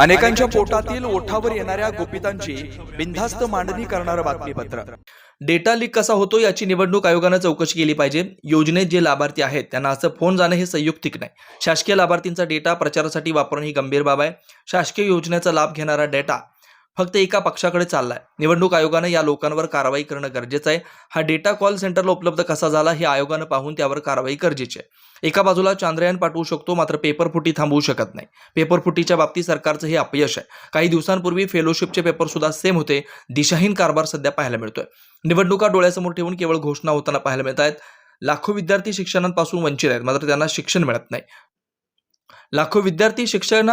अनेकांच्या पोटातील ओठावर येणाऱ्या गोपितांची बिनधास्त मांडणी करणारं बातमीपत्र. डेटा लीक कसा होतो याची निवडणूक आयोगानं चौकशी केली पाहिजे. योजनेत जे लाभार्थी आहेत त्यांना असं फोन जाणं हे संयुक्तिक नाही. शासकीय लाभार्थींचा डेटा प्रचारासाठी वापरणं ही गंभीर बाब आहे. शासकीय योजनेचा लाभ घेणारा डेटा फक्त एका पक्षाकडे चाललाय. निवडणूक आयोगानं या लोकांवर कारवाई करणं गरजेचं आहे. हा डेटा कॉल सेंटरला उपलब्ध कसा झाला हे आयोगानं पाहून त्यावर कारवाई गरजेची आहे. एका बाजूला चांद्रयान पाठवू शकतो मात्र पेपर फुटी थांबवू शकत नाही. पेपर फुटीच्या बाबतीत सरकारचं हे अपयश आहे. काही दिवसांपूर्वी फेलोशिपचे पेपर सुद्धा सेम होते. दिशाहीन कारभार सध्या पाहायला मिळतोय. निवडणुका डोळ्यासमोर ठेवून केवळ घोषणा होताना पाहायला मिळत आहेत लाखो विद्यार्थी शिक्षणापासून वंचित आहेत मात्र त्यांना शिक्षण मिळत नाही. लाखो विद्यार्थी शिक्षण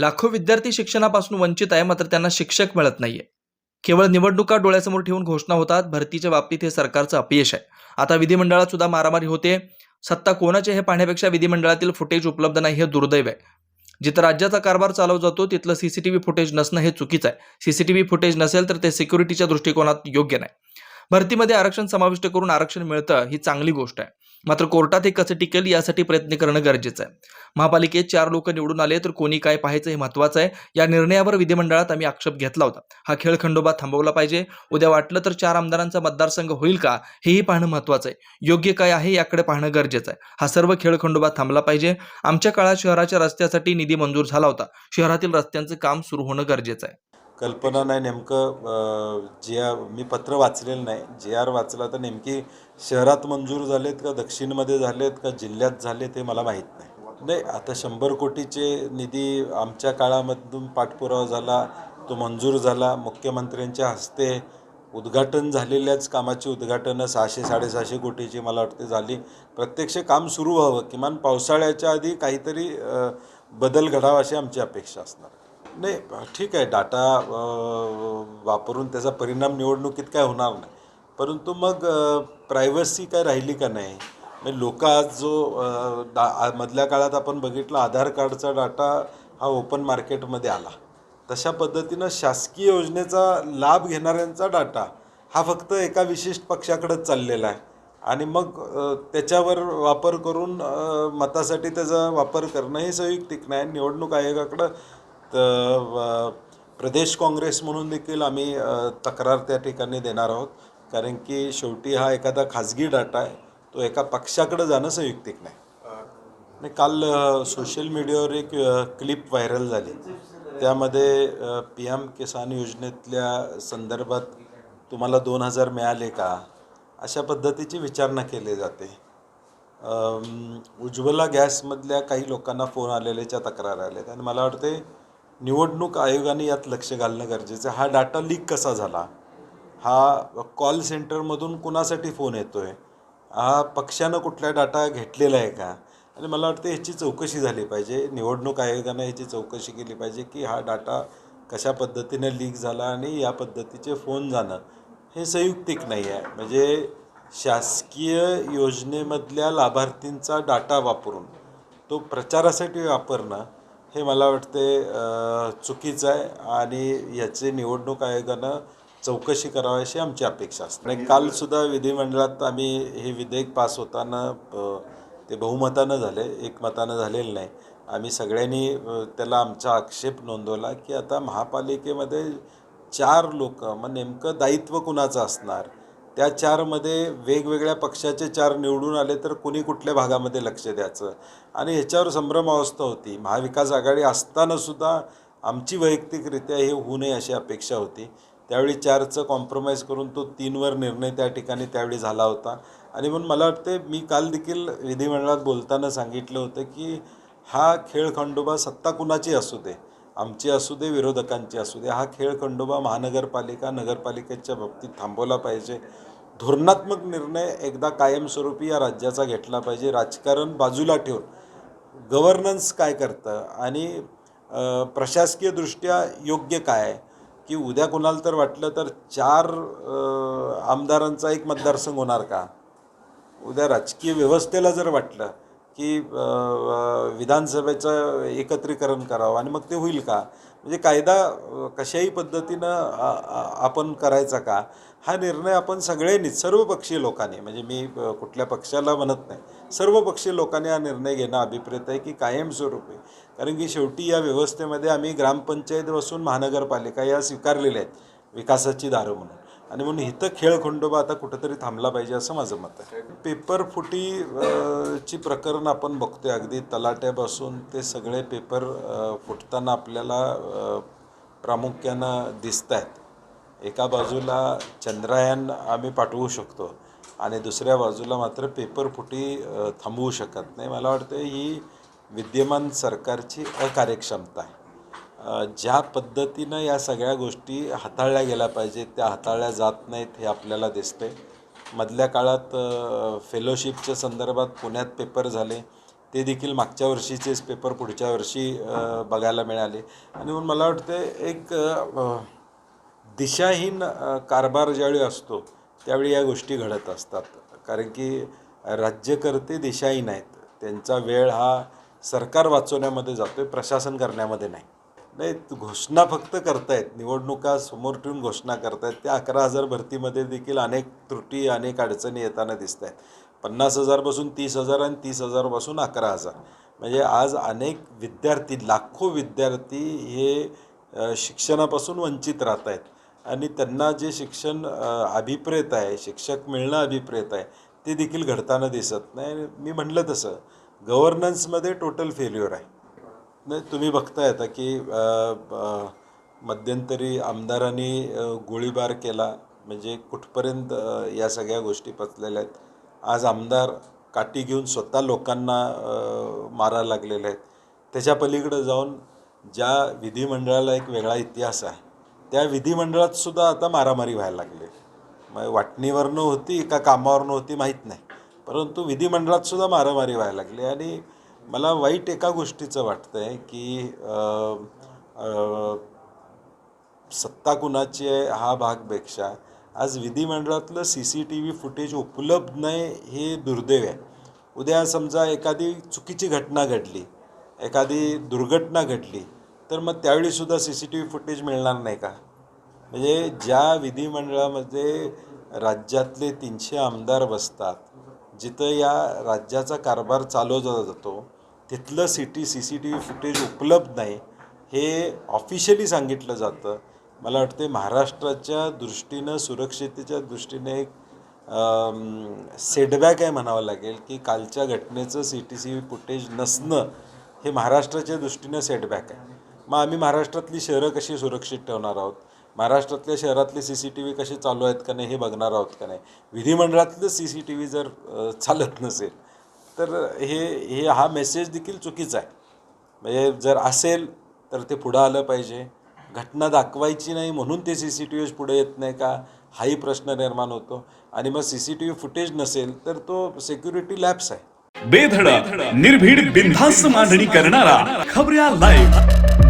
लाखो विद्यार्थी शिक्षणापासून वंचित आहे मात्र त्यांना शिक्षक मिळत नाहीये. केवळ निवडणुका डोळ्यासमोर ठेवून घोषणा होतात भरतीच्या बाबतीत हे सरकारचं अपयश आहे. आता विधिमंडळात सुद्धा मारामारी होते. सत्ता कोणाचे हे पाहण्यापेक्षा विधिमंडळातील फुटेज उपलब्ध नाही हे दुर्दैव आहे. जिथं राज्याचा कारभार चालवला जातो तिथलं सीसीटीव्ही फुटेज नसणं हे चुकीचं आहे. सीसीटीव्ही फुटेज नसेल तर ते सिक्युरिटीच्या दृष्टिकोनात योग्य नाही. भरतीमध्ये आरक्षण समाविष्ट करून आरक्षण मिळतं ही चांगली गोष्ट आहे. मात्र कोर्टात हे कसं टिकेल यासाठी प्रयत्न करणं गरजेचं आहे. महापालिकेत चार लोक निवडून आले तर कोणी काय पाहायचं हे महत्वाचं आहे. या निर्णयावर विधिमंडळात आम्ही आक्षेप घेतला होता. हा खेळ खंडोबा थांबवला पाहिजे. उद्या वाटलं तर चार आमदारांचा मतदारसंघ होईल का? हेही पाहणं महत्वाचं आहे. योग्य काय आहे याकडे पाहणं गरजेचं आहे. हा सर्व खेळ खंडोबा थांबला पाहिजे. आमच्या काळात शहराच्या रस्त्यासाठी निधी मंजूर झाला होता. शहरातील रस्त्यांचं काम सुरू होणं गरजेचं आहे. कल्पना नाही नेमकं जे आर मी पत्र वाचलेलं नाही. जे आर वाचला तर नेमकी शहरात मंजूर झालेत का दक्षिणमध्ये झालेत का जिल्ह्यात झालेत हे मला माहीत नाही. नाही आता शंभर कोटीचे निधी आमच्या काळामधून पाठपुरावा झाला तो मंजूर झाला. मुख्यमंत्र्यांच्या हस्ते उद्घाटन झालेल्याच कामाची उद्घाटनं सहाशे साडेसहाशे कोटीची मला वाटते झाली. प्रत्यक्ष काम सुरू व्हावं. किमान पावसाळ्याच्या आधी काहीतरी बदल घडावा अशी आमची अपेक्षा असणार नाही ठीक आहे डाटा वापरून त्याचा परिणाम निवडणुकीत काय होणार नाही. परंतु मग प्रायव्हसी काय राहिली का नाही? म्हणजे लोक आज जो डा मधल्या काळात आपण बघितलं आधार कार्डचा डाटा हा ओपन मार्केटमध्ये आला. तशा पद्धतीनं शासकीय योजनेचा लाभ घेणाऱ्यांचा डाटा हा फक्त एका विशिष्ट पक्षाकडेच चाललेला आहे. आणि मग त्याच्यावर वापर करून मतासाठी त्याचा वापर करणं हे संयुक्तिक नाही निवडणूक आयोगाकडं तर प्रदेश काँग्रेस म्हणून देखील आम्ही तक्रार त्या ठिकाणी देणार आहोत. कारण की शेवटी हा एखादा खाजगी डाटा आहे तो एका पक्षाकडे जाणं संयुक्तिक नाही. आणि काल सोशल मीडियावर एक क्लिप व्हायरल झाली. त्यामध्ये पी एम किसान योजनेतल्या संदर्भात तुम्हाला दोन हजार मिळाले का? अशा पद्धतीची विचारणा केली जाते. उज्ज्वला गॅसमधल्या काही लोकांना फोन आलेल्याच्या तक्रार आल्यात. आणि मला वाटते निवडणूक आयोगाने यात लक्ष घालणं गरजेचं आहे. हा डाटा लीक कसा झाला? हा कॉल सेंटरमधून कुणासाठी फोन येतो आहे हा पक्षानं कुठला डाटा घेतलेला आहे का? आणि मला वाटतं ह्याची चौकशी झाली पाहिजे. निवडणूक आयोगानं ह्याची चौकशी केली पाहिजे की हा डाटा कशा पद्धतीने लीक झाला आणि या पद्धतीचे फोन जाणं हे संयुक्तिक नाही आहे. म्हणजे शासकीय योजनेमधल्या लाभार्थींचा डाटा वापरून तो प्रचारासाठी वापरणं हे मला वाटते चुकीचं आहे आणि याची निवडणूक आयोगानं चौकशी करावी अशी आमची अपेक्षा असते. आणि कालसुद्धा विधिमंडळात आम्ही हे विधेयक पास होताना ते बहुमतानं झाले एकमतानं झालेलं नाही. आम्ही सगळ्यांनी त्याला आमचा आक्षेप नोंदवला की आता महापालिकेमध्ये चार लोक मग नेमकं दायित्व कुणाचं असणार? त्या चारमध्ये वेगवेगळ्या पक्षाचे चार निवडून आले तर कुणी कुठल्या भागामध्ये लक्ष द्यायचं? आणि ह्याच्यावर संभ्रम अवस्था होती. महाविकास आघाडी असतानासुद्धा आमची वैयक्तिकरित्या हे होऊ नये अशी अपेक्षा होती. त्यावेळी चारचं कॉम्प्रोमाइज करून तो तीनवर निर्णय त्या ठिकाणी त्यावेळी झाला होता. आणि म्हणून मला वाटते मी काल देखील विधिमंडळात बोलताना सांगितलं होतं की हा खेळ खंडोबा सत्ता कुणाची असू दे? आमची असू दे विरोधकांची असू दे हा खेळ खंडोबा महानगरपालिका नगरपालिकेच्या बाबतीत थांबवला पाहिजे. धोरणात्मक निर्णय एकदा कायमस्वरूपी या राज्याचा घेतला पाहिजे. राजकारण बाजूला ठेवून. गव्हर्नन्स काय करतं आणि प्रशासकीयदृष्ट्या योग्य काय? की उद्या कोणाला तर वाटलं तर चार आमदारांचा एक मतदारसंघ होणार का? उद्या राजकीय व्यवस्थेला जर वाटलं की विधानसभेचं एकत्रीकरण करावं आणि मग ते होईल का? म्हणजे कायदा कशाही पद्धतीनं आपण करायचा का? हा निर्णय आपण सगळ्यांनीच सर्वपक्षीय लोकांनी म्हणजे मी कुठल्या पक्षाला म्हणत नाही सर्व पक्षीय लोकांनी हा निर्णय घेणं अभिप्रेत आहे की कायमस्वरूपी कारण की शेवटी या व्यवस्थेमध्ये आम्ही ग्रामपंचायत बसून महानगरपालिका या स्वीकारलेल्या आहेत विकासाची दारं म्हणून. आणि म्हणून इथं खेळ खंडोबा आता कुठंतरी थांबला पाहिजे असं माझं मत आहे. पेपर फुटी ची प्रकरण आपण बघतोय अगदी तलाट्यापासून. ते सगळे पेपर फुटताना आपल्याला प्रामुख्यानं दिसत आहेत एका बाजूला चंद्रयान आम्ही पाठवू शकतो आणि दुसऱ्या बाजूला मात्र पेपर फुटी थांबवू शकत नाही. मला वाटतं ही विद्यमान सरकारची अकार्यक्षमता आहे. ज्या पद्धतीनं या सगळ्या गोष्टी हाताळल्या गेल्या पाहिजेत त्या हाताळल्या जात नाहीत हे आपल्याला दिसते मधल्या काळात फेलोशिपच्या संदर्भात पुण्यात पेपर झाले. ते देखील मागच्या वर्षीचेच पेपर पुढच्या वर्षी बघायला मिळाले. आणि म्हणून मला वाटते एक दिशाहीन कारभार ज्यावेळी असतो त्यावेळी या गोष्टी घडत असतात. कारण की राज्यकर्ते दिशाहीन आहेत. त्यांचा वेळ हा सरकार वाचवण्यामध्ये जातो आहे प्रशासन करण्यामध्ये नाही. नाही घोषणा फक्त करतायत. निवडणुका समोर ठेवून घोषणा करतायत. त्या अकरा हजार भरतीमध्ये देखील अनेक त्रुटी अनेक अडचणी येताना दिसत आहेत पन्नास हजारपासून तीस हजार आणि तीस हजारपासून अकरा हजार. म्हणजे आज अनेक विद्यार्थी लाखो विद्यार्थी हे शिक्षणापासून वंचित राहत आहेत आणि त्यांना जे शिक्षण अभिप्रेत आहे शिक्षक मिळणं अभिप्रेत आहे ते देखील घडताना दिसत नाही. मी म्हटलं तसं गव्हर्नन्समध्ये टोटल फेल्युअर आहे. नाही तुम्ही बघताय आता की मध्यंतरी आमदारांनी गोळीबार केला. म्हणजे कुठपर्यंत या सगळ्या गोष्टी पचलेल्या आहेत? आज आमदार काठी घेऊन स्वतः लोकांना मारायला लागलेले आहेत. त्याच्या पलीकडे जाऊन ज्या विधिमंडळाला एक वेगळा इतिहास आहे त्या विधिमंडळात सुद्धा आता मारामारी व्हायला लागली. मग वाटणीवरनं होती का कामावरनं होती माहीत नाही. परंतु विधिमंडळात सुद्धा मारामारी व्हायला लागली आणि मला वाईट एका गोष्टीचं वाटतं आहे की सत्ता कुणाची आहे हा भागपेक्षा आज विधिमंडळातलं C C T V footage उपलब्ध नाही हे दुर्दैव आहे. उद्या समजा एखादी चुकीची घटना घडली एखादी दुर्घटना घडली तर मग त्यावेळीसुद्धा C C T V footage मिळणार नाही का? म्हणजे ज्या विधिमंडळामध्ये राज्यातले तीनशे आमदार बसतात जिथं या राज्याचा कारभार चालवला जातो तिथलं C T C C T V footage उपलब्ध नाही हे ऑफिशियली सांगितलं जातं. मला वाटते महाराष्ट्राच्या दृष्टीनं सुरक्षितेच्या दृष्टीने एक सेटबॅक आहे म्हणावं लागेल की कालच्या घटनेचं C T C V footage नसणं हे महाराष्ट्राच्या दृष्टीनं सेटबॅक आहे. मग आम्ही महाराष्ट्रातली शहरं कशी सुरक्षित ठेवणार आहोत? महाराष्ट्रातल्या शहरातले सी सी टी व्ही कसे चालू आहेत का नाही हे बघणार आहोत का नाही? विधिमंडळातलं सी सी टी व्ही जर चालत नसेल तर हे हे हा मेसेज देखील चुकीचा आहे. म्हणजे जर असेल तर ते पुढं आलं पाहिजे. घटना दाखवायची नाही म्हणून ते सी सी टी व्ही पुढे येत नाही का? हाही प्रश्न निर्माण होतो. आणि मग C C T V footage नसेल तर तो सिक्युरिटी लॅब्स आहे. बेधडक निर्भीड बिनधास्त मांडणी करणारा खबऱ्या लाईव्ह